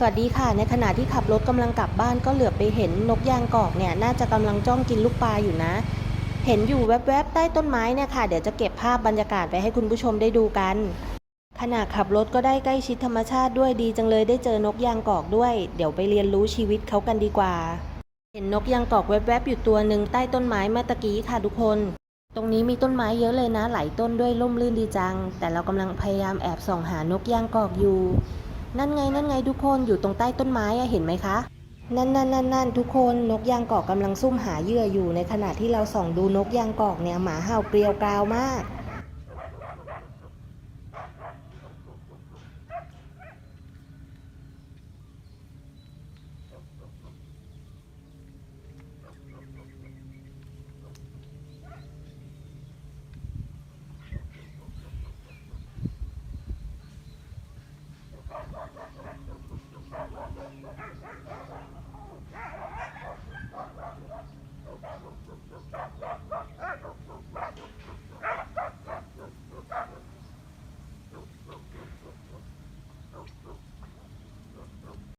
สวัสดีค่ะ ในขณะที่ขับรถกำลังกลับบ้านก็เหลือบไปเห็นนกยางกอกเนี่ยน่าจะกำลังจ้องกินลูกปลาอยู่นะ เห็นอยู่แวบๆใต้ต้นไม้เนี่ยค่ะ เดี๋ยวจะเก็บภาพบรรยากาศไปให้คุณผู้ชมได้ดูกัน ขณะขับรถก็ได้ใกล้ชิดธรรมชาติด้วยดีจังเลยได้เจอนกยางกอกด้วย เดี๋ยวไปเรียนรู้ชีวิตเขากันดีกว่า เห็นนกยางกอกแวบๆอยู่ตัวหนึ่งใต้ต้นไม้เมื่อตะกี้ค่ะทุกคน ตรงนี้มีต้นไม้เยอะเลยนะหลายต้นด้วยร่มรื่นดีจัง แต่เรากำลังพยายามแอบส่องหานกยางกอกอยู่ นั่นไงนั่นไงทุกคนอยู่ตรงใต้ต้นไม้อะเห็นไหมคะ นั่นนั่นนั่นนั่นทุกคนนกยางกอกกำลังซุ่มหาเหยื่ออยู่ในขณะที่เราส่องดูนกยางกอกเนี่ยหมาเห่าเกลียวกราวมาก